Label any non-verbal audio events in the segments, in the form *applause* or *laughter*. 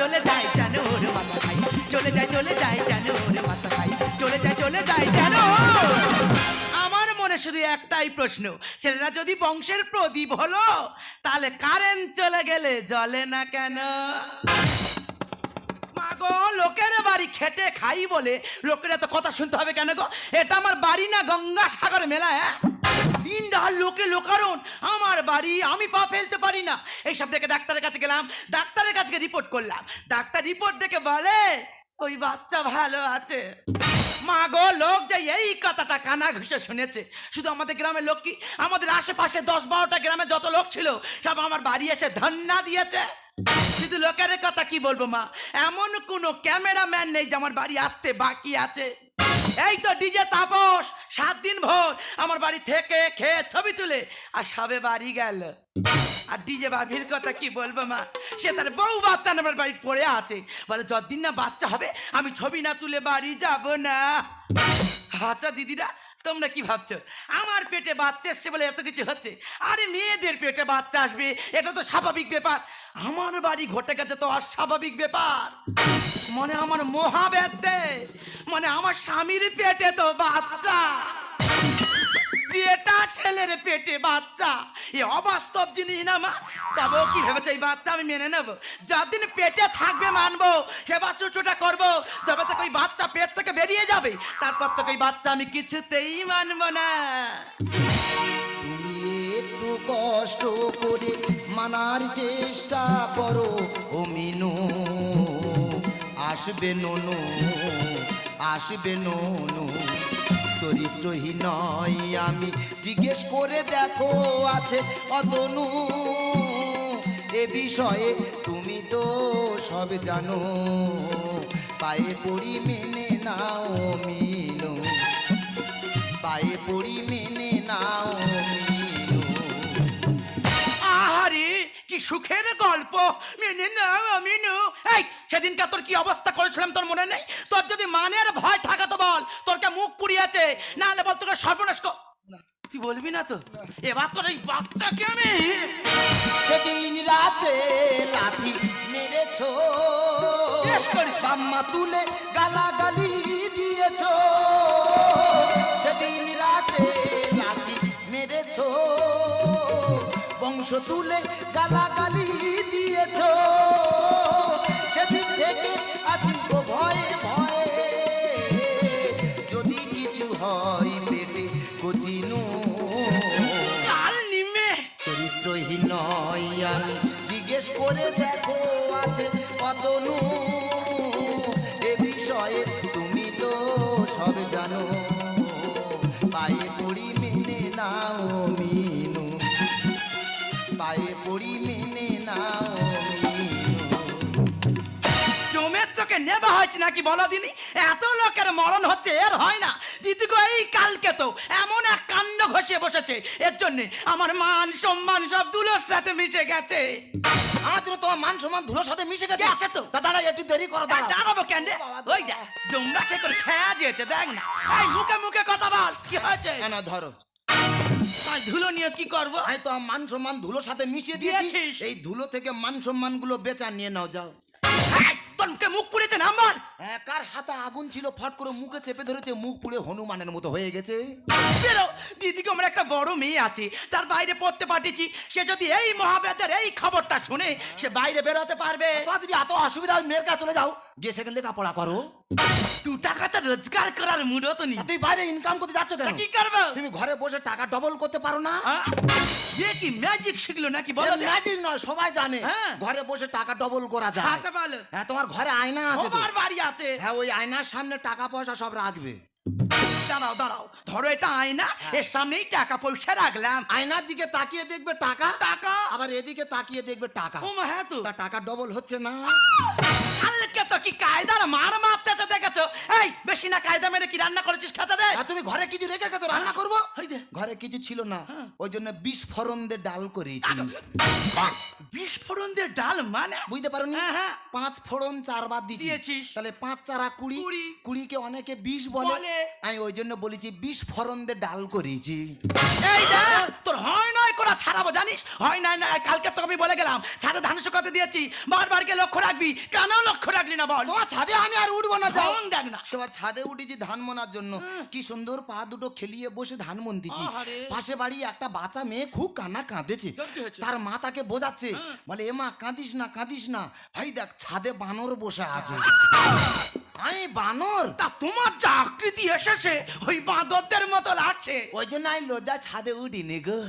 চলে যায় যেন ওর মাথা খাই চলে যায় চলে যায় যেন ওর মাথা খাই চলে যায় চলে যায় যেন আমার মনে শুধু একটাই প্রশ্ন, ছেলেরা যদি বংশের প্রদীপ হলো, তাহলে কারেন্ট চলে গেলে জ্বলে না কেন? গো, লোকের বাড়ি খেটে খাই বলে, লোকের এত কথা শুনতে হবে কেন গো? এটা আমার বাড়ি না গঙ্গা সাগর মেলা হ্যাঁ? দিন ডাল লোকে লোকারণ। আমার বাড়ি, আমি পা ফেলতে পারি না। এইসব দেখে ডাক্তারের কাছে গেলাম। ডাক্তারের কাছে রিপোর্ট করলাম। ডাক্তার রিপোর্ট দেখে বলে, ওই বাচ্চা ভালো আছে। মা গো, লোক যে এই কথাটা কানা ঘুষে শুনেছে। শুধু আমাদের গ্রামের লোক কি? আমাদের আশেপাশে দশ বারোটা গ্রামে যত লোক ছিল, সব আমার বাড়ি এসে ধন্যা দিয়েছে। শুধু লোকের কথা কি বলব মা? এমন কোনো ক্যামেরাম্যান নেই যে আমার বাড়ি আসতে বাকি আছে। এই তো ডিজে তাপস, সাত দিন ভোর। আমার বাড়ি থেকে খেয়ে ছবি তুলে, আর সবে বাড়ি গেল। আর ডিজে বাবির কথা কি বলব মা? সে তার বউ বাচ্চা আমার বাড়ি পড়ে আছে। বলে, যতদিন না বাচ্চা হবে, আমি ছবি না তুলে বাড়ি যাব না। আচ্ছা দিদিরা তোমরা কি ভাবছ? আমার পেটে বাচ্চা এসছে বলে এত কিছু হচ্ছে? আরে মেয়েদের পেটে বাচ্চা আসবে, এটা তো স্বাভাবিক ব্যাপার। আমার বাড়ি ঘটে গেছে তো অস্বাভাবিক ব্যাপার। মনে আমার মহাব্যাধ মানে আমার স্বামীর পেটে তো বাচ্চা। পেটা ছেলের পেটে, বাচ্চা। এ অবাস্তব জিনিস না, মা? তবেও কি ভেবেছে, এই বাচ্চা আমি মেনে নেব? যতদিন পেটে থাকবে মানবো সেবা শুশ্রূষা করব। যবে থেকে ওই বাচ্চা পেট থেকে বেরিয়ে যাবে। তারপর থেকে ওই বাচ্চা আমি কিছুতেই মানবো না। তুমি একটু কষ্ট করে মানার চেষ্টা করো, ও মিনু। আসবে ননু আসবে ননু। চরিত্রহীন নয় আমি। জিজ্ঞেস করে দেখো, আছে অতনু। এ বিষয়ে তুমি তো সব জানো। পায়ে পড়ি মেনে নাও মিনু। পায়ে পড়ি মেনে নাও মিনু। আহারে, কি সুখের গল্প। মেনে নাও মিনু। এই, সেদিনকার তোর কি অবস্থা করেছিলাম তোর মনে নেই? তোর যদি মানের ভয় থাকা তোর কে মুখ পুড়িয়েছে না হলে বল তোকে সর্বনাশ তুই বলবি না তো? এবার তোর এই বাচ্চাকে আমি সেদিন রাতে মেরেছো। করেছ। বাম্মা তুলে গালাগালি দিয়েছ। সেদিন রাতে মেরেছো। বংশ তুলে গালাগালি দিয়েছ। সেদিন থেকে আছি ভয়ে কতনু এ বিষয়ে তুমি তো সব জানো। পায়ে পড়ি মেনে নাও মিনু, পায়ে পড়ি মেনে নাও চোখে নেবা হয়েছে নাকি বলো দিনি? এত লোকের মরণ হচ্ছে, এর হয় না। দিদি এই কালকে তো এমন এক ঘষে বসেছে। এর জন্য আমার মান সম্মান সব দুলোর সাথে মিশে গেছে। আমার জন্য তোমার মান সম্মান ধুলোর সাথে মিশে গেছে? গেছে তো। তা দাঁড়া একটু দেরি করো দাঁড়াও। দাঁড়াবো কেন? ওই দেখ জমরা কে করে খেয়া দিয়েছে দেখ না। এই মুখে মুখে কথা বল কি হয়েছে? না, ধরো। ধুলো নিয়ে কি করব? আমি তো মান সম্মান ধুলোর সাথে মিশিয়ে দিয়েছি। এই ধুলো থেকে মান সম্মানগুলো বেচা নিয়ে নাও যাও। মুখে মুখ পুড়েছে নাম্বার হ্যাঁ, কার হাতে আগুন ছিল? ফট করে মুখে চেপে ধরেছে মুখ পুড়ে হনুমানের মতো হয়ে গেছে। দিদিকে আমার একটা বড় মেয়ে আছে তার বাইরে পড়তে পাঠিয়েছি। সে যদি এই মহাব্যাধের এই খবরটা শুনে সে বাইরে বেরোতে পারবে। যদি এত অসুবিধা মেয়ের কাছে চলে যাও গিয়ে সেখানে লেখাপড়া করো। দু টাকাটা রোজগার করার মুড তো নি তুই বাইরে ইনকাম করতে যাচ্ছ কেন কি করবে তুমি ঘরে বসে টাকা ডবল করতে পারো না? এ কি ম্যাজিক শিখলো নাকি বলো ম্যাজিক নয় সবাই জানে হ্যাঁ। ঘরে বসে টাকা ডবল করা যায় আচ্ছা ভালো হ্যাঁ তোমার ঘরে আয়না আছে তোমার বাড়ি আছে হ্যাঁ ওই আয়নার সামনে টাকা পয়সা সব রাখবে দাঁড়াও দাঁড়াও। ধরো এটা আয়না। এর সামনেই টাকা পয়সা রাখলাম। আয়নার দিকে তাকিয়ে দেখবে টাকা। টাকা? আবার এদিকে তাকিয়ে দেখবে টাকা। ও মা হ্যাঁ তো। তা টাকা ডবল হচ্ছে না। কালকে তো কি কায়দার মার মারতেছে দেখেছ? এই বেশি না কায়দা মেরে কি রান্না করেছিস খেতে দে। তুমি ঘরে কিছু রেখে গেছো রান্না করব? ঘরে কিছু ছিল না। হ্যাঁ। ওই জন্য ফোড়ন দিয়ে ডাল করেছি। বিস্ফোরণ দিয়ে ডাল মানে? বুঝতে পারো না হ্যাঁ। পাঁচ ফোড়ন চারবার দিয়েছি। দিয়েছিস। তাহলে পাঁচ চারা কুড়ি। কুড়ি। কুড়িকে অনেকে বিষ বলে। বলে। আমি ওই জন্য বলেছি বিষ ডাল করেছি। এই তোর হয় নয় করা ছাড়াবো জানিস? হয় নয় না কালকে তো আমি বলে গেলাম ছাদে ধান শুকাতে দিয়েছি বারবার কে লক্ষ্য রাখবি কেন লক্ষ্য রাখলি না বল? তোমার ছাদে আমি আর উঠবো না যাও। দেখ না। সেবার ছাদে উঠেছি ধান মোনার জন্য। কি সুন্দর পা দুটো খেলিয়ে বসে ধান মন দিচ্ছি পাশে বাড়ি একটা বাচ্চা মেয়ে খুব কান্না কাঁদেছে। তার মা তাকে বোঝাচ্ছে বলে এমা কাঁদিস না কাঁদিস না। ভাই দেখ ছাদে বানর বসে আছে। আমি বানর। তা তোমার যা আকৃতি এসেছে ওই বাঁদরদের মতো লাগছে ওই জন্য আমি লজ্জা ছাদে উঠিনি গো।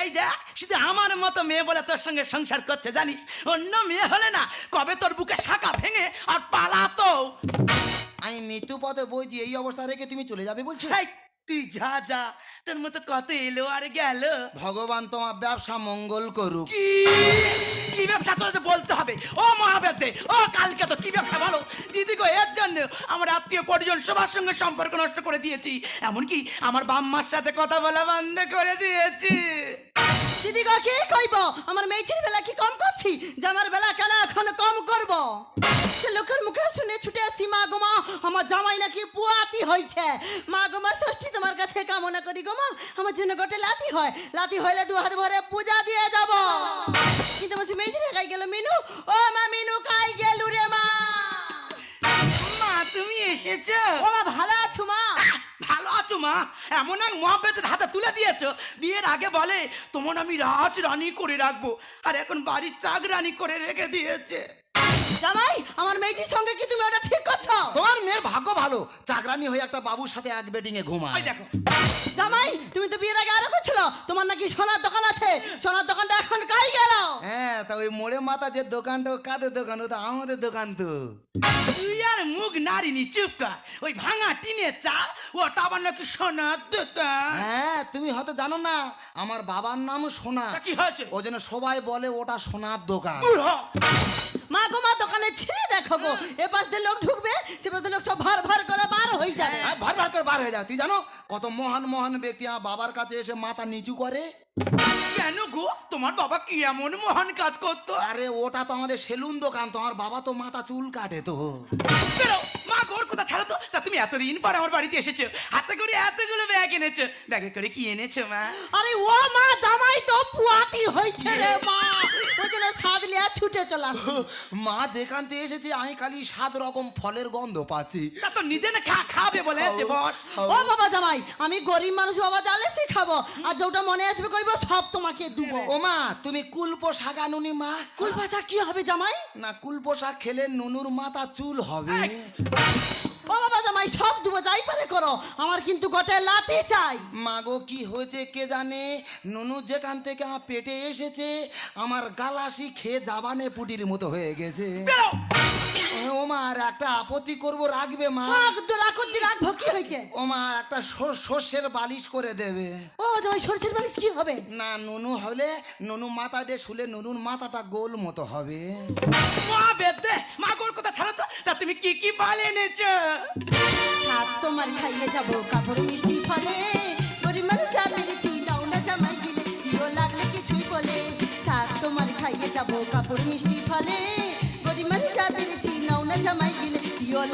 এই দেখ শুধু আমার মতো মেয়ে বলে তোর সঙ্গে সংসার করছে জানিস? অন্য মেয়ে হলে না কবে তোর বুকে শাখা ভেঙে আর পালাতো? আমি মৃত্যু পথে বইছি এই অবস্থা রেখে তুমি চলে যাবে বলছো? তুই যা যা। তোর মতো কত এলো আর গেল। ভগবান তোমার ব্যবসা মঙ্গল করুক। কি? কি ব্যবসা তোর বলতে হবে? ও মহাবেদে ও কালকে তো কি ব্যবসা ভালো দিদি গো এর জন্য আমার আত্মীয় পরিজন সবার সঙ্গে সম্পর্ক নষ্ট করে দিয়েছি। এমনকি আমার বাম্মার সাথে কথা বলা বন্ধ করে দিয়েছি। দিদি গো কি কইব? আমার মেয়েছির বেলা কি কম করছি? জামার বেলা কেন এখন কম করব? লোকের মুখে শুনে ছুটে আসি মা গো মা। আমার জামাই নাকি পুয়াতি হয়েছে মা গো মা ষষ্ঠী তোমার কাছে কামনা করি গো মা। আমার জন্য গোটে লাতি হয়। লাতি হইলে দু হাত ভরে পূজা দিয়ে যাব। কিন্তু বসে মেয়েছির কাই গেল মিনু। ও মা মিনু কাই গেল রে মা? মা তুমি এসেছ? ও মা ভালো আছো মা? ভালো আছো মা? এমন এক মহাবেদের হাতে তুলে দিয়েছ। বিয়ের আগে বলে, তোমার আমি রাজ রানি করে রাখব। আর এখন বাড়ির চাক রানি করে রেখে দিয়েছে। জামাই, আমার মেয়েটির সঙ্গে কি তুমি ওটা ঠিক করছ তোমার মেয়ের ভাগ্য ভালো চাকরানি হয়ে একটা বাবুর সাথে এক বেডিং এ ঘুমায়। দেখো। জামাই তুমি তো বিয়ের আগে আরও করছিল। তোমার নাকি সোনার দোকান আছে। সোনার দোকানটা এখন কাই গেল? হ্যাঁ তা ওই মোড়ে মাথা যে দোকানটা কাদের দোকান? ও তো আমাদের দোকান তো। তুই আর মুখ নারিনি চুপ কর। ওই ভাঙা টিনের চাল ওটা আবার নাকি সোনার দোকান? হ্যাঁ তুমি হয়তো জানো না আমার বাবার নাম সোনা। কি হয়েছে? ও জন্য সবাই বলে ওটা সোনার দোকান। মা গো মা দোকানে ছিঁড়ে দেখো গো। এ পাশ দিয়ে লোক ঢুকবে সে পাশ দিয়ে লোক সব ভার ভার করে বার হয়ে যাবে। হ্যাঁ, ভার করে বার হয়ে যায় তুই জানো কত মহান মহান ব্যক্তি বাবার কাছে এসে মাথা নিচু করে? কেন গো? তোমার বাবা কি এমন মহান কাজ করতো? আরে ওটা তো আমাদের সেলুন দোকান তোমার বাবা তো মাথা চুল কাটে তো। বেরো, মা গোর কথা ছাড়ো তো। তা তুমি এতদিন পর আমার বাড়িতে এসেছ। হাতে করে এতগুলো ব্যাগ এনেছো। ব্যাগে করে কি এনেছো মা? আরে ও মা জামাই তো পুয়াতি হয়েছে রে মা। ওই জন্য সাদ লিয়া ছুটে চলে। মা যেখান থেকে এসেছে আমি খালি সাত রকম ফলের গন্ধ পাচ্ছি। তা তো নিজে না খা খাবে বলে যে বস। ও বাবা জামাই আমি গরিব মানুষ বাবা জালে শিখাবো। আর যেটা মনে আসবে কইব সব তোমাকে দুবো। ও মা তুমি কুলপো শাকানুনি মা। কুল ভাষা কি হবে জামাই? না কুলপো শাক খেলে নুনুর মাথা চুল হবে। ও বাবা জামাই সব দুবো যাই পারে করো। আমার কিন্তু গোটে লাতি চাই। মাগো কি হয়েছে কে জানে? নুনু যেখান থেকে আমার পেটে এসেছে আমার গালাসি খেয়ে জাবানে পুটির মতো হয়ে গেছে। ও মা আর একটা আপত্তি করব রাখবে মা? রাগ রাখতি রাখব কি হয়েছে? ও মা একটা সর্ষের বালিশ করে দেবে। ও জামাই সরষের বালিশ কি হবে? না নুনু হলে নুনু মাথা দিয়ে শুলে নুনুর মাথাটা গোল মতো হবে। মা বেদে মা গোর কথা ছাড়ো তো। তা তুমি কি কি পাল এনেছো? সাত তোমার খাইয়ে যাব কাপড় মিষ্টি ফলে। গরিব মানুষ যা মেরেছি নাও না জামাই গিলে। হিরো লাগলে কিছুই বলে। তোমার খাইয়ে যাব কাপড় মিষ্টি ফলে।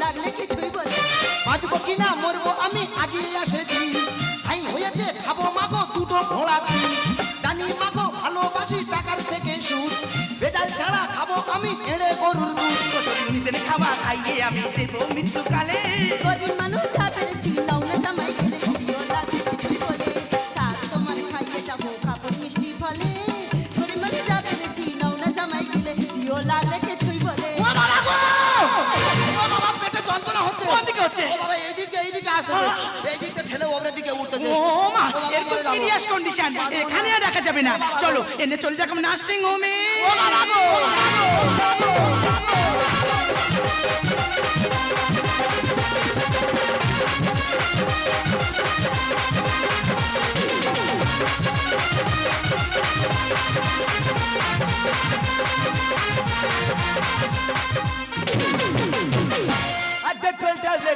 লাগলে কিছুই বলে বাঁচবো কিনা মরবো আমি আগিয়ে আসে দিন। আই হয়েছে, খাব মাগো দুটো ঘোড়া দিন। জানি মাগো ভালোবাসি টাকার থেকে সুদ। বেজাল ছাড়া খাব আমি, এড়ে গরুর দুধ। নিজের খাবার খাইয়ে আমি দেবো মৃত্যুকালে? হচ্ছে? ও বাবা এইদিকে এইদিকে আসতেছে এইদিকে ঠেলে ওপরের দিকে উঠতেছে ও মা ও বাবা, এর তো মরে যাব। সিরিয়াস কন্ডিশন এখানে আর রাখা যাবে না। চলো এনে চলে যাক নার্সিং হোমে। ও বাবা গো! আড্ডা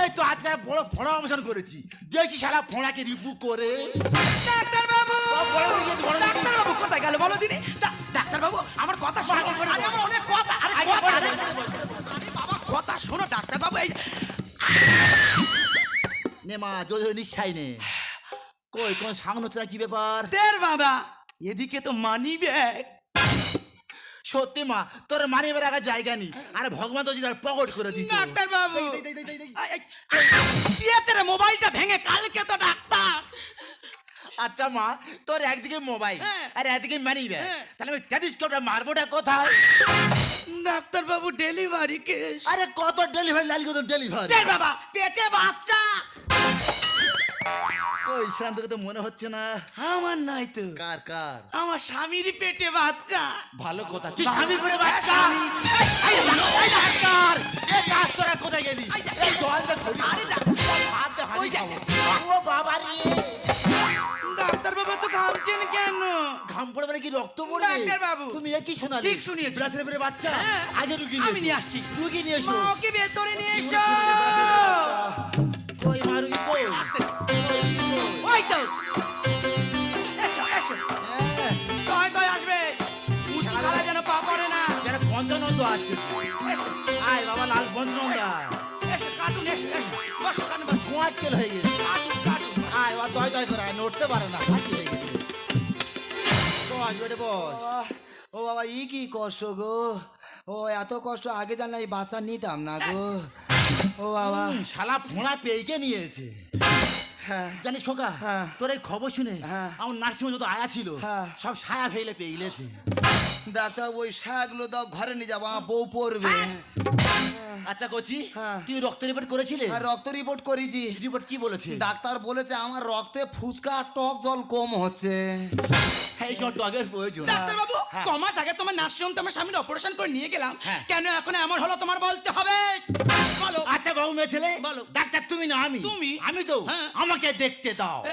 এই তো আজকে বড় ফোড়া অবসান করেছি। দেখছি সারা ফোড়াকে রিপু করে। ডাক্তার বাবু ডাক্তার বাবু কোথায় গেল বলো দিনি ডাক্তার বাবু আমার কথা শোনো। আরে আমার অনেক কথা আরে কথা, আরে বাবা কথা শোনো ডাক্তার বাবু এই নে মা জোরে নিশ্চয় নে। কই কোন সামনে হচ্ছে না কি ব্যাপার? দের বাবা এদিকে তো মানি ব্যাগ সত্যি মা তোর মানি রাখার জায়গা নেই। আরে ভগবান তো যদি পকট করে দিত। ডাক্তার বাবু। দেই, দেই, দেই, দেই, দেই। রে মোবাইলটা ভেঙে কালকে তো ডাক্তার। আচ্ছা মা তোর একদিকে মোবাইল হ্যাঁ। আর একদিকে মানি ব্যাগ হ্যাঁ। তাহলে আমি কোটা মারবোটা কোথায়? ডাক্তার বাবু ডেলিভারি কেস আরে কত ডেলিভারি লালি কত ডেলিভারি বাবা পেটে বাচ্চা। কই শান্তকে তো মনে হচ্ছে না আমার নাই তো কার কার? আমার স্বামীরই পেটে বাচ্চা। ভালো কথা কি স্বামী করে বাচ্চা। এই, এই, এই, ডাক্তার এই গাছ কোথায় গেলি? এই, এই ধরি। আরে ডাক্তার হাত দে হানি ওই যে- খাব। ও বাবা রে। ডাক্তার বাবা তো ঘামছেন কেন? ঘাম পড়ে মানে কি রক্ত ডাক্তার বাবু। তুমি কি শোনালে? ঠিক শুনিয়েছি। ব্রাসেলের পরে বাচ্চা? হ্যাঁ। আগে রুগী আমি নিয়ে আসছি। রুগী নিয়ে এসো। মাকে ভেতরে নিয়ে এসো। কই ওই তো এসো এসো। সবাই তো আসবে। উঁচু যেন পা করে না। যারা পঞ্চানন্দ আসছে। আয় বাবা লাল পঞ্চানন্দা এসো কাটুন এসো এসো। বসো কাটুন বসো। কোয়াক্কেল হয়ে গেছে। কাটুন কাটুন আয় ও দয় দয় করে আয় নড়তে পারে না ফাঁকি হয়ে গেছে। বস বেটে বস। ও বাবা ই কি কষ্ট গো। ও এত কষ্ট আগে জানলে এই বাচ্চা নিতাম না গো। ও বাবা। শালা ফোঁড়া পেয়েকে নিয়েছে। জানিস খোকা হ্যাঁ। তোর এই খবর শুনে হ্যাঁ। আমার নার্সিংহোম যত আয়া ছিল হ্যাঁ। সব সায়া ফেলে পেয়ে গেছে ডাক্তার ওই শাকগুলো দাও ঘরে নিয়ে যাব আমার বউ পড়বে আচ্ছা কোচি হ্যাঁ। তুই রক্ত রিপোর্ট করেছিলে আর রক্ত রিপোর্ট করেছি রিপোর্ট কি বলেছে ডাক্তার বলেছে আমার রক্তে ফুচকা আর টক জল কম হচ্ছে এই সব ডগের প্রয়োজন ডাক্তার বাবু হ্যাঁ। আগে তোমার নার্সিং তোমার স্বামীর অপারেশন করে নিয়ে গেলাম হ্যাঁ। কেন এখন এমন হলো তোমার বলতে হবে বলো আচ্ছা বাবু মেয়ে ছেলে বলো। ডাক্তার তুমি না আমি তুমি? আমি তো হ্যাঁ। আমাকে দেখতে দাও এ,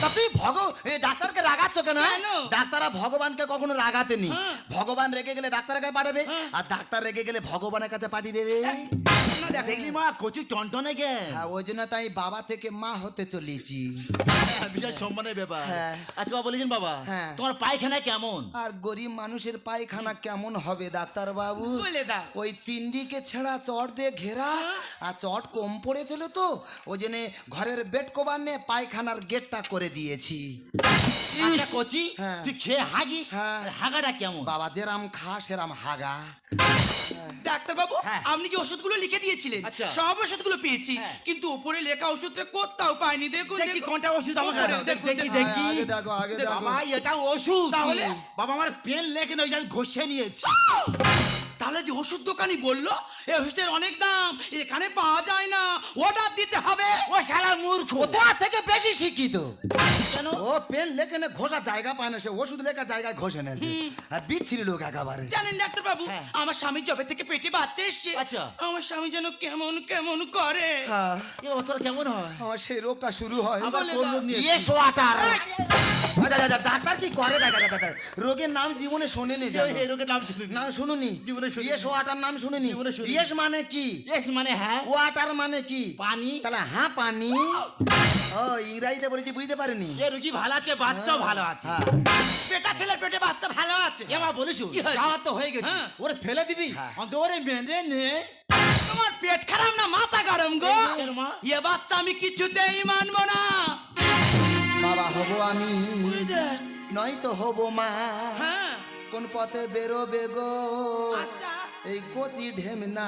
তা তুই ভগ এই ডাক্তারকে রাগাচ্ছ কেন হ্যাঁ? কেন? ডাক্তাররা ভগবানকে কখনো রাগাতে নি হ্যাঁ। ভগবান রেগে গেলে ডাক্তারের কাছে পাঠাবে হ্যাঁ। আর ডাক্তার রেগে গেলে ভগবানের কাছে পাঠিয়ে দেবে না দেখো। দেখলি মা কচি টনটনে গে হ্যাঁ ওই জন্য তাই বাবা থেকে মা হতে চলেছি বিশাল সম্মানের ব্যাপার হ্যাঁ। আচ্ছা বাবা বলেছেন বাবা হ্যাঁ। তোমার পায়খানা কেমন আর গরিব মানুষের পায়খানা কেমন হবে ডাক্তার বাবু বলে দাও ওই তিন দিকে ছেঁড়া চট দিয়ে ঘেরা আর চট কম পড়েছিল তো ওই জন্য ঘরের বেড কভার নিয়ে পায়খানার গেটটা করে দিয়েছি আচ্ছা কচি হ্যাঁ। তুই খেয়ে হাগিস হ্যাঁ। হাগাটা কেমন বাবা যেরাম খা সেরাম হাগা ডাক্তার বাবু হ্যাঁ। আপনি যে ওষুধগুলো লিখে দিয়েছিলেন আচ্ছা। সব ওষুধগুলো পেয়েছি হ্যাঁ। কিন্তু উপরে লেখা ওষুধটা কোথাও পাইনি দেখুন দেখি দেখুন। কোনটা ওষুধ আমাকে দাও। দেখুন, দেখি দেখুন। দেখি আগে দেখো আগে দেখো বাবা এটা ওষুধ তাহলে? বাবা আমার পেন লেখে না ওই যে আমি ঘষে নিয়েছি তাহলে যে ওষুধ দোকানি বলল এই ওষুধের অনেক দাম এখানে পাওয়া যায় না অর্ডার দিতে হবে। ও শালা মূর্খ। তোমার থেকে বেশি শিক্ষিত। কেন? ও পেন লেখে না ঘষা জায়গা পায় না সে ওষুধ লেখা জায়গায় ঘষে নেছে আর বিচ্ছিরি লোক একেবারে। জানেন ডাক্তার বাবু হ্যাঁ। আমার স্বামী জবে থেকে পেটে বাচ্চা এসছে। আচ্ছা। আমার স্বামী যেন কেমন কেমন করে। হ্যাঁ, তোর কেমন হয়? আমার সেই রোগটা শুরু হয়। আবার কোন রোগ নিয়ে ইয়ে? সোয়াটার ডাক্তার কি করে? দেখা রোগের নাম জীবনে শোনেনি এই- রোগের নাম শুনিনি। নাম শুনুনি? জীবনে। ইয়েস ওয়াটার নাম শুনিনি। ইয়েস মানে কি? মানে হ্যাঁ। ওয়াটার মানে কি? পানি। তাহলে হ্যাঁ পানি। ও ইংরাজিতে বলেছি বুঝতে পারিনি। এ রুগী ভালো আছে বাচ্চাও ভালো আছে। হ্যাঁ। পেটা ছেলের পেটে বাচ্চা ভালো আছে। এ বলিস কি তো গেছে। ওরে ফেলে দিবি। ওরে নে। তোমার পেট খারাপ না মাথা গরম গো? এ বাচ্চা আমি কিছুতেই মানবো না। বাবা হব আমি। নয় তো হব মা। হ্যাঁ। কোন পথে বেরোবে গো? আচ্ছা। এই কচি ঢেম না।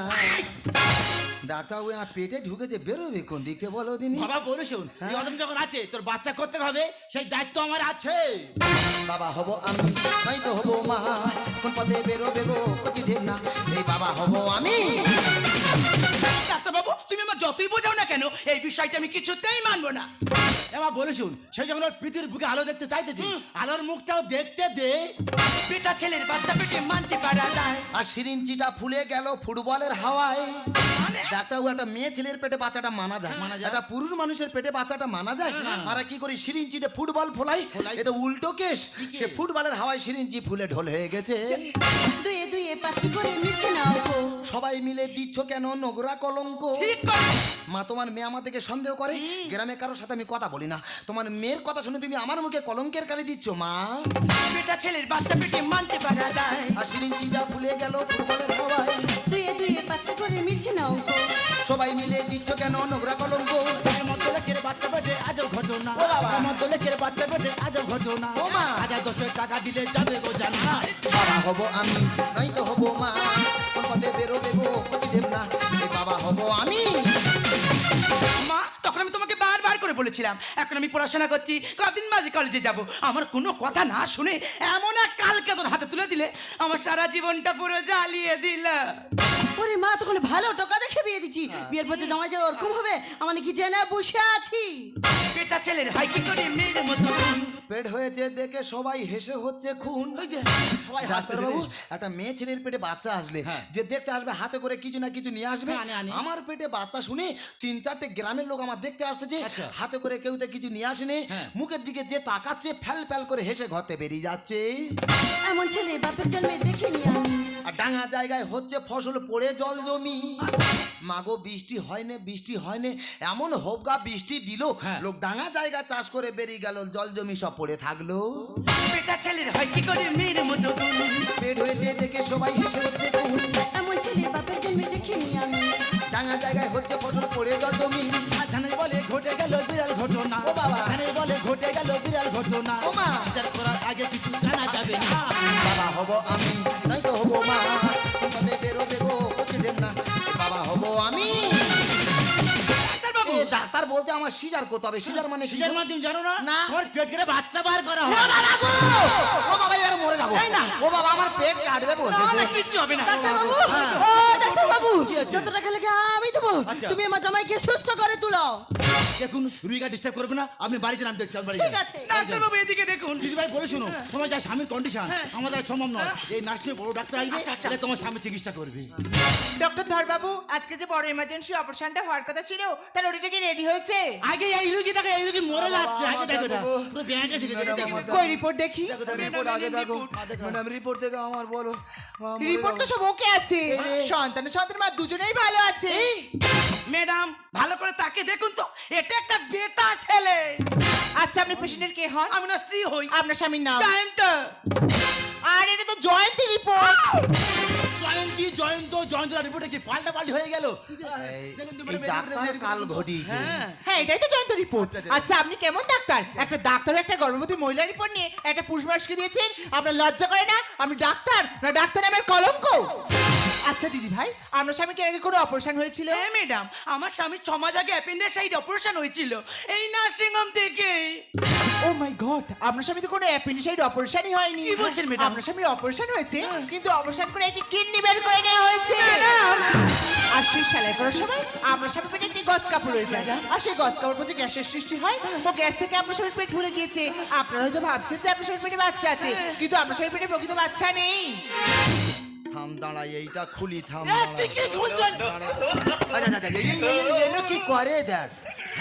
দাদা ওই পেটে ঢুকেছে বেরোবে কোন দিকে বলো দিনি? বাবা বলে শুন হ্যাঁ। অদম যখন আছে তোর বাচ্চা করতে হবে সেই দায়িত্ব আমার আছে। বাবা হব আমি তাই তো হব মা। কোন পথে বেরোবে গো কচি ঢেম না। এই বাবা হব আমি। ডাক্তার বাবু তুমি আমার যতই বোঝাও না কেন এই বিষয়টা আমি কিছুতেই মানবো না। এবার বলে শুন সেই যখন ওর পৃথিবীর বুকে আলো দেখতে চাইতেছি আলোর মুখটাও দেখতে দে। পেটা ছেলের বাচ্চা পেটে মানতে পারা যায়। আর ফুলে গেল ফুটবলের হাওয়ায়। মানে? ডাক্তারবাবু একটা মেয়ে ছেলের পেটে বাচ্চাটা মানা যায়। মানা যায়। একটা পুরুষ মানুষের পেটে বাচ্চাটা মানা যায়। আর কি করি সিরিঞ্চিতে ফুটবল ফোলাই। এটা উল্টো কেস সে ফুটবলের হাওয়ায় সিরিঞ্চি ফুলে ঢোল হয়ে গেছে। দুয়ে দুয়ে পাতি করে মিছে নাও সবাই মিলে দিচ্ছ কেন নোংরা কলঙ্ক? ঠিক করে মা তোমার মেয়ে আমার থেকে সন্দেহ করে? গ্রামে কারোর সাথে আমি কথা বলি না। তোমার মেয়ের কথা শুনে তুমি আমার মুখে কলঙ্কের কালি দিচ্ছ মা? বেটা ছেলের বাচ্চা পেটে মানতে পারা যায়। আর সিরিঞ্চিটা ফুলে গেল ফুটবলের হাওয়ায় দুয়ে দুয়ে পাতি করে গো সবাই মিলে দিচ্ছ কেন নোংরা কলঙ্ক? বাচ্চা পেটে আজও ঘটনা ও বাবা। মতো বাচ্চা পেটে আজও ঘটনা ও মা। হাজার দশের টাকা দিলে যাবে গো জানা। বাবা হব আমি নয়তো হব মা। কোন পথে বেরোবে গো প্রতিদেব না। বাবা হব আমি। মা তখন আমি তোমাকে বারবার করে বলেছিলাম এখন আমি পড়াশোনা করছি কদিন মাঝে কলেজে যাব। আমার কোনো কথা না শুনে এমন এক কালকে তোর হাতে তুলে দিলে আমার সারা জীবনটা পুরো জ্বালিয়ে দিল। ওরে মা তখন ভালো টাকা দেখে বিয়ে দিচ্ছি। বিয়ের পথে জামাই যে ওরকম হবে আমার কি জেনে বসে আছি। বেটা ছেলের হাই কি করে মেয়ের মতো পেট হয়েছে দেখে সবাই হেসে হচ্ছে খুন। সবাই হাসতে ডাক্তারবাবু একটা মেয়ে ছেলের পেটে বাচ্চা আসলে হ্যাঁ। যে দেখতে আসবে হাতে করে কিছু না কিছু নিয়ে আসবে। আনে। আমার পেটে বাচ্চা শুনে তিন চারটে গ্রামের লোক আমার দেখতে আসতেছে আচ্ছা। হাতে করে কেউ তো কিছু নিয়ে আসেনি হ্যাঁ। মুখের দিকে যে তাকাচ্ছে ফ্যাল ফ্যাল করে হেসে ঘরতে বেরিয়ে যাচ্ছে এমন ছেলে বাপের জন্মে দেখিনি আমি আর ডাঙা জায়গায় হচ্ছে ফসল পড়ে জল জমি মাগো বৃষ্টি হয়নি বৃষ্টি হয়নি এমন হোবগা বৃষ্টি দিল হ্যাঁ। লোক ডাঙা জায়গা চাষ করে বেরিয়ে গেল জল জমি সব পড়ে থাকল বেটা ছেলের হাই কি করে মেয়ের মতো। পেট হয়েছে দেখে সবাই হেসে হচ্ছে। এমন ছেলে বাপের জন্মে দেখিনি আমি ডাঙা জায়গায় হচ্ছে ফসল পড়ে যত জমি ধানের বলে ঘটে গেল বিড়াল ঘটনা। ও বাবা। ধানের বলে ঘটে গেল বিড়াল ঘটনা। ও মা। বিচার করার আগে কিছু জানা যাবে না। বাবা হব আমি তাই তো হব মা। তোমাদের বেরোবে গো বুঝলেন না। বাবা হব আমি। ডাক্তার বলতে আমার সিজার করতে হবে। সিজার মানে সিজার মাধ্যম জানো না? না। তোমার পেট কেটে বাচ্চা বার করা ও হয় বাবা! গো! ও বাবা এবার মরে যাব। ও বাবা আমার পেট কাটবে বলতে না, কিচ্ছু হবে না। ডাক্তার বাবু! হ্যাঁ। ও ডাক্তার বাবু! কি আছে? যত টাকা লাগে আমি দেবো? আচ্ছা। তুমি আমার জামাইকে সুস্থ করে তুলো। দেখুন রুইকা ডিস্টার্ব করবে না। আপনি বাড়িতে নাম দেখছি বাড়ি ঠিক আছে। ডাক্তার বাবু এদিকে দেখুন। দিদি ভাই বলে শুনো তোমার যা স্বামীর কন্ডিশন আমাদের সম্ভব নয়। এই নার্সিং বড় ডাক্তার আসবে আচ্ছা, আচ্ছা। তাহলে তোমার স্বামী চিকিৎসা করবে। ডক্টর ধরবাবু আজকে যে বড় ইমার্জেন্সি অপারেশনটা হওয়ার কথা ছিল তার ওটিটা কি রেডি হয়েছে? আগে এই লুকি দেখো এই লুকি মরে যাচ্ছে আগে দেখো না পুরো ব্যাংকে শিখেছে এটা দেখো। কই রিপোর্ট দেখি? রিপোর্ট আগে দেখো। ম্যাডাম রিপোর্ট দেখো আমার বলো। রিপোর্ট তো সব ওকে আছে। সন্তান সন্তান মা দুজনেই ভালো আছে। ম্যাডাম ভালো করে তাকে দেখুন তো এটা একটা বেটা ছেলে। আচ্ছা আপনি পেশেন্টের কে হন? আমি না স্ত্রী হই। আপনার স্বামীর নাম? জয়ন্ত। আর এটা তো জয়ন্তী রিপোর্ট জয়ন্তী জয়ন্ত জয়ন্ত রিপোর্টে কি পাল্টা পাল্টি হয়ে গেল? এই- ডাক্তার কাল ঘটিয়েছে। হ্যাঁ। হ্যাঁ এটাই তো জয়ন্ত রিপোর্ট আচ্ছা, আচ্ছা। আচ্ছা আপনি কেমন ডাক্তার? একটা ডাক্তার একটা গর্ভবতী মহিলা রিপোর্ট নিয়ে একটা পুরুষ মানুষকে দিয়েছেন। আপনার লজ্জা করে না? আমি ডাক্তার? না ডাক্তার আমার কলঙ্ক? আচ্ছা দিদি ভাই। আপনার স্বামীকে আগে কোনো অপারেশন হয়েছিল? হ্যাঁ ম্যাডাম আমার স্বামী ছ মাস আগে অ্যাপেন্ডিসাইড অপারেশন হয়েছিল। এই নার্সিং হোম থেকে ও মাই গড আপনার স্বামী তো কোনো অ্যাপেন্ডিসাইড অপারেশনই হয়নি। কি বলছেন, ম্যাডাম? আপনার স্বামী অপারেশন হয়েছে কিন্তু অপারেশন করে একটি কিডনি বের করে নেওয়া হয়েছে। আর সেই সেলাই করার সময় আপনার স্বামী পেটে একটি গজ কাপড় রয়েছে। আর সেই গজ কাপড় পচে গ্যাসের সৃষ্টি হয় ও গ্যাস থেকে আপনার স্বামীর পেট ভরে গিয়েছে। আপনারা হয়তো ভাবছেন যে আপনার স্বামীর পেটে বাচ্চা আছে কিন্তু আপনার স্বামীর পেটে প্রকৃত বাচ্চা নেই। থাম দাঁড়া এইটা খুলি থাম কি করে দেখ?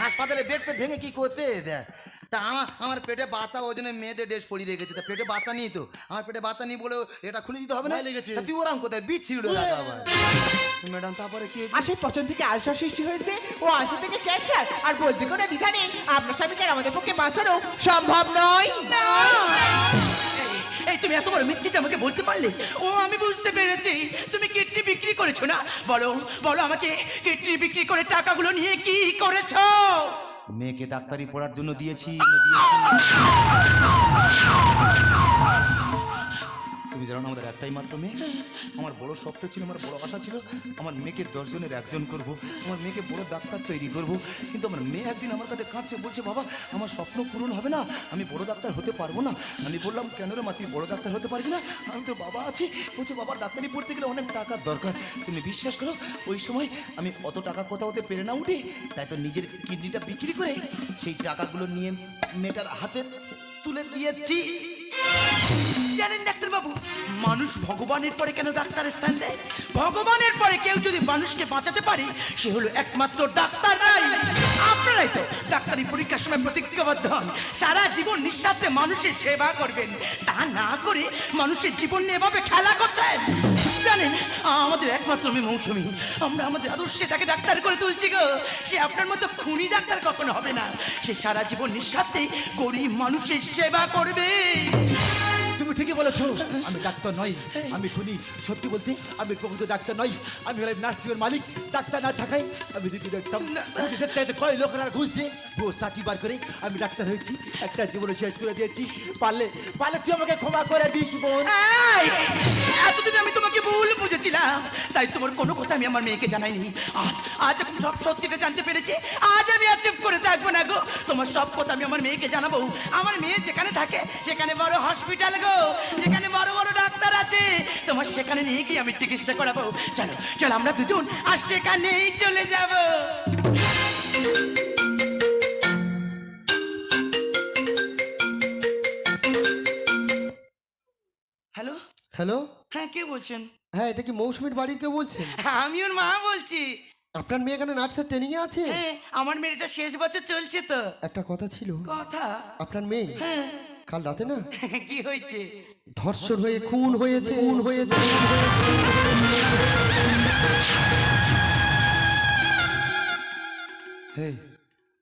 হাসপাতালে বেড পেট ভেঙে কি করতে দেখ? তা আমার আমার পেটে বাচ্চা ওই জন্য মেয়েদের ড্রেস পরিয়ে রেখেছে তা পেটে বাচ্চা নেই তো? আমার পেটে বাচ্চা নেই বলে এটা খুলে দিতে হবে না? লেগেছে। তুই ওরাম কোথায়? বিচ্ছি ম্যাডাম তারপরে কি হয়েছে? আর সেই পচন থেকে আলসার সৃষ্টি হয়েছে। ও আলসার থেকে ক্যান্সার। আর বলতে কোনো দ্বিধা নেই। আপনার স্বামীকে আমাদের পক্ষে বাঁচানো সম্ভব নয়। এই- এই তুমি এত বড় মিথ্যেটা আমাকে বলতে পারলে? ও আমি বুঝতে পেরেছি। তুমি কিডনি বিক্রি করেছ না? বলো বলো আমাকে কিডনি বিক্রি করে টাকাগুলো নিয়ে কি করেছ? মেয়েকে ডাক্তারি পড়ার জন্য দিয়েছি? তুমি জানো আমাদের একটাই মাত্র মেয়ে। আমার বড় স্বপ্ন ছিল, আমার বড় আশা ছিল, আমার মেয়েকে দশজনের একজন করব, আমার মেয়েকে বড় ডাক্তার তৈরি করব। কিন্তু আমার মেয়ে একদিন আমার কাছে কাঁদছে, বলছে, বাবা, আমার স্বপ্ন পূরণ হবে না, আমি বড় ডাক্তার হতে পারব না। আমি বললাম, কেন রে মা, তুই বড় ডাক্তার হতে পারবি না? আমি তো বাবা আছি। বলছে, বাবা, ডাক্তারি পড়তে গেলে অনেক টাকার দরকার। তুমি বিশ্বাস করো, ওই সময় আমি অত টাকা কোথাও হতে পেরে না উঠি, তাই তো নিজের কিডনিটা বিক্রি করে সেই টাকাগুলো নিয়ে মেয়েটার হাতে তুলে দিয়েছি। জানেন ডাক্তারবাবু? মানুষ ভগবানের পরে কেন ডাক্তারের স্থান দেয়? ভগবানের পরে কেউ যদি মানুষকে বাঁচাতে পারে, সে হলো একমাত্র ডাক্তাররাই আপনারাই তো ডাক্তারি পরীক্ষার সময় প্রতিজ্ঞাবদ্ধ হন। সারা জীবন নিঃস্বার্থে মানুষের সেবা করবেন। তা না করে মানুষের জীবন নিয়ে এভাবে খেলা করছেন। জানেন, আমাদের একমাত্র মেয়ে মৌসুমী। আমরা আমাদের আদর্শে তাকে ডাক্তার করে তুলছি গো। সে আপনার মতো খুনি ডাক্তার কখনো হবে না। সে সারা জীবন নিঃস্বার্থে গরিব মানুষের সেবা করবে। বলেছ? আমি ডাক্তার নই আমি খুনি। সত্যি বলতে আমি প্রকৃত ডাক্তার নই। আমি হলাম নার্সিংয়ের মালিক ডাক্তার না থাকাই আমি যদি দেখতাম। কয় লোকেরা ঘুষ দিয়ে ঘুষ চাকরি বার করে আমি ডাক্তার হয়েছি। একটা জীবন শেষ করে দিয়েছি। পারলে পারলে তুই আমাকে ক্ষমা করে দিস বোন। এতদিন আমি তোমাকে ভুল বুঝেছিলাম। তাই তোমার কোনো কথা আমি আমার মেয়েকে জানাইনি। আজ আজ যখন সব সত্যিটা জানতে পেরেছি আজ আমি আর চুপ করে থাকব না গো। তোমার সব কথা আমি আমার মেয়েকে জানাব। আমার মেয়ে যেখানে থাকে সেখানে বড় হসপিটাল গো। যেখানে বড় বড় ডাক্তার আছে তোমার সেখানে নিয়ে গিয়ে আমি চিকিৎসা করাবো। চলো চলো আমরা দুজন আর সেখানেই চলে যাব। হ্যালো? হ্যালো? হ্যাঁ কে বলছেন? হ্যাঁ এটা কি মৌসুমীর বাড়ির কেউ বলছেন? আমি ওর মা বলছি। আপনার মেয়ে এখানে নার্সের ট্রেনিং এ আছে? হ্যাঁ আমার মেয়েটা শেষ বছর চলছে তো। একটা কথা ছিল। কথা? আপনার মেয়ে? হ্যাঁ। কাল রাতে না? *laughs* কি হয়েছে? ধর্ষণ হয়ে খুন হয়েছে। খুন হয়েছে।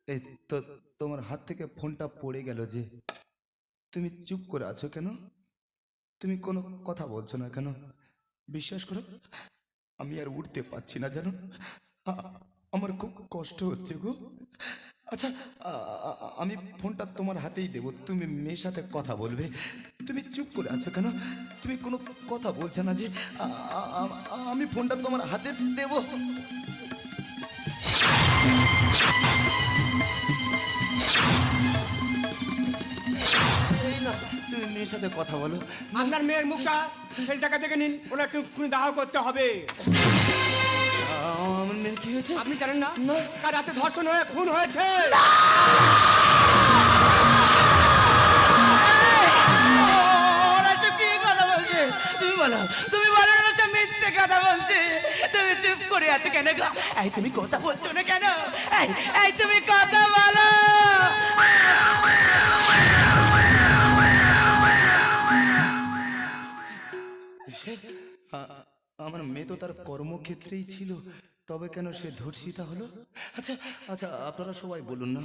এই তো তোমার হাত থেকে ফোনটা পড়ে গেল যে তুমি চুপ করে আছো কেন? তুমি কোনো কথা বলছো না কেন? বিশ্বাস করো আমি আর উঠতে পারছি না জানো? আমার খুব কষ্ট হচ্ছে গো। আচ্ছা আমি ফোনটা তোমার হাতেই দেবো। তুমি মেয়ের সাথে কথা বলবে। তুমি চুপ করে আছো কেন? তুমি কোনো কথা বলছো না যে আমি ফোনটা তোমার হাতে দেবো। তুমি মেয়ের সাথে কথা বলো। আপনার মেয়ের মুখটা সেই দেখা দেখে নিন ওরা খুনি দাহ করতে হবে। আমার মেয়ের কি হয়েছে? আপনি জানেন না? কাল রাতে ধর্ষণ হয়ে খুন হয়েছে। ওরা সব কি কথা বলছে? তুমি বলো তুমি বলো না সব মিথ্যে কথা বলছে। তুমি চুপ করে আছো কেন গো? এই তুমি কথা বলছো না কেন? এই এই তুমি কথা বলো। আমার মেয়ে তো তার কর্মক্ষেত্রেই ছিল। তবে কেন সে ধর্ষিতা হলো? আচ্ছা আচ্ছা আপনারা সবাই বলুন না।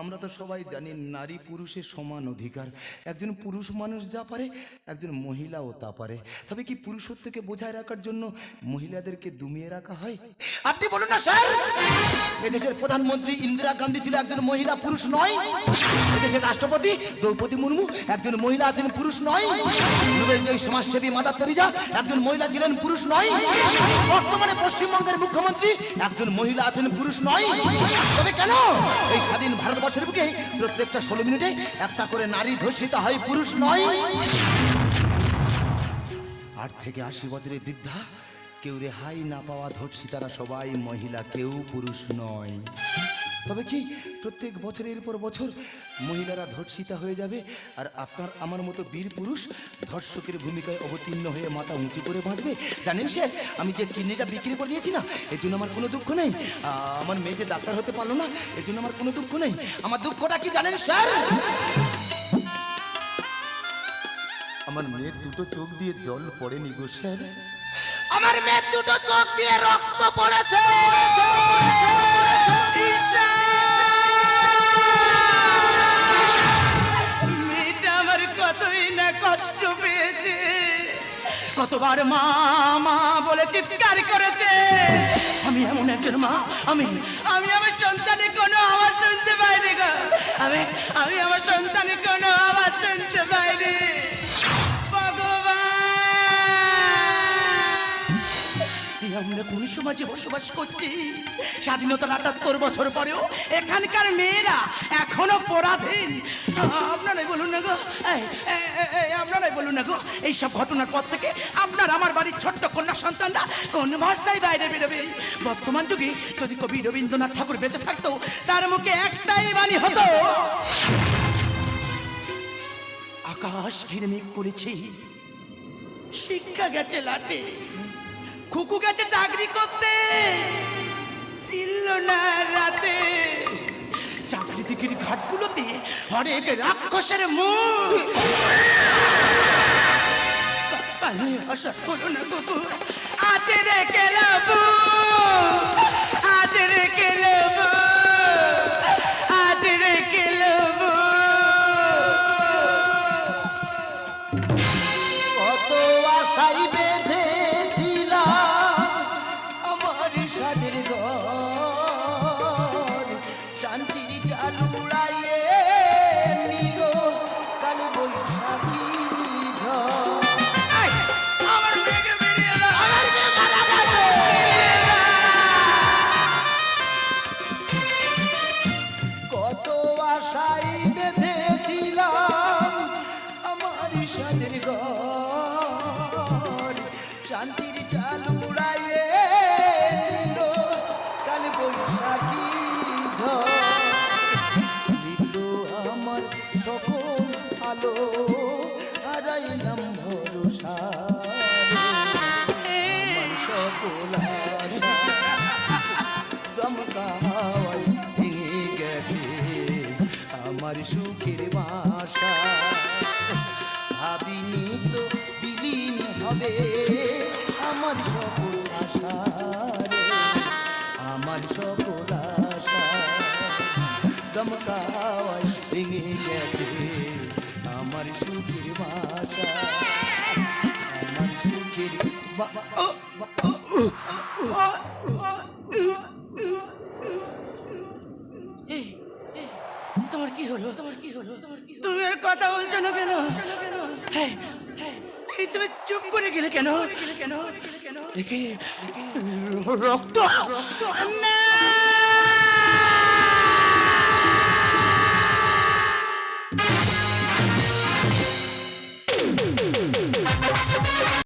আমরা তো সবাই জানি নারী পুরুষের সমান অধিকার। একজন পুরুষ মানুষ যা পারে, একজন মহিলাও তা পারে। তবে কি পুরুষত্বকে বোঝায় রাখার জন্য মহিলাদেরকে দুমিয়ে রাখা হয়? আপনি বলুন না, স্যার! এদেশের প্রধানমন্ত্রী ইন্দিরা গান্ধী ছিল একজন মহিলা, পুরুষ নয়। এদেশের রাষ্ট্রপতি দ্রৌপদী মুর্মু একজন মহিলা আছেন, পুরুষ নয়। নোবেল জয়ী সমাজসেবী মাদার তেরিজা একজন মহিলা ছিলেন, পুরুষ নয়। বর্তমানে পশ্চিমবঙ্গের মুখ্যমন্ত্রী একজন মহিলা আছেন, পুরুষ নয়। তবে কেন? এই স্বাধীন ভারতবর্ষের বুকে প্রত্যেকটা ষোলো মিনিটে একটা করে নারী ধর্ষিত হয়, পুরুষ নয়। আট থেকে আশি বছরের বৃদ্ধা, কেউ রেহাই না পাওয়া ধর্ষিতারা সবাই মহিলা, কেউ পুরুষ নয়। তবে কি প্রত্যেক বছরের পর বছর মহিলারা ধর্ষিতা হয়ে যাবে? আর আপনার আমার মতো বীর পুরুষ ধর্ষকের ভূমিকায় অবতীর্ণ হয়ে মাথা উঁচু করে বাঁচবে? জানেন সে আমি যে কিডনিটা বিক্রি করে দিয়েছি না এর জন্য আমার কোনো দুঃখ নেই। আমার মেয়ে যে ডাক্তার হতে পারল না এর জন্য আমার কোনো দুঃখ নেই। আমার দুঃখটা কি জানেন স্যার? আমার মেয়ের দুটো চোখ দিয়ে জল পড়েনি গো স্যার। আমার মেয়ের দুটো চোখ দিয়ে রক্ত পড়েছে। কষ্ট পেয়েছে। কতবার মা মা বলে চিৎকার করেছে, আমি এমন একজন মা, আমি আমি আমার সন্তানের কোনো আওয়াজ শুনতে পাইনি গো। আমি আমি আমার সন্তানের কোনো আওয়াজ শুনতে আমরা কোন সমাজে বসবাস করছি? স্বাধীনতার আটাত্তর বছর পরেও এখানকার মেয়েরা এখনও পরাধীন। আপনারাই বলুন না গো। আপনারাই বলুন না গো। এইসব ঘটনার পর থেকে আপনার আমার বাড়ির ছোট্ট কন্যা সন্তানরা কোন ভাষায় বাইরে বেরোবে? বর্তমান যুগে যদি কবি রবীন্দ্রনাথ ঠাকুর বেঁচে থাকতো, তার মুখে একটাই বাণী হতো, আকাশ ঘিরে মেঘ করেছি, শিক্ষা গেছে লাটে। খুকু গেছে চাকরি করতে। ফিরল না রাতে। চাকরি দিকের ঘাটগুলোতে হরেক রাক্ষসের মুখ পালিয়ে আসা করো না, কুকুর। আজ রে কেলাবো আজ রে আমার সুখের বাসা। ভাবিনি তো বিলীন হবে আমার সকল আশা আমার সকল আশা দমকা হাওয়ায় ভেঙে গেছে। আমার সুখের বাসা, আমার সুখের বা- হলো? তুমি আর কথা বলছো না কেন? এই, এই, এই তুমি চুপ করে গেলে কেন? কেন? কেন? রক্ত রক্ত না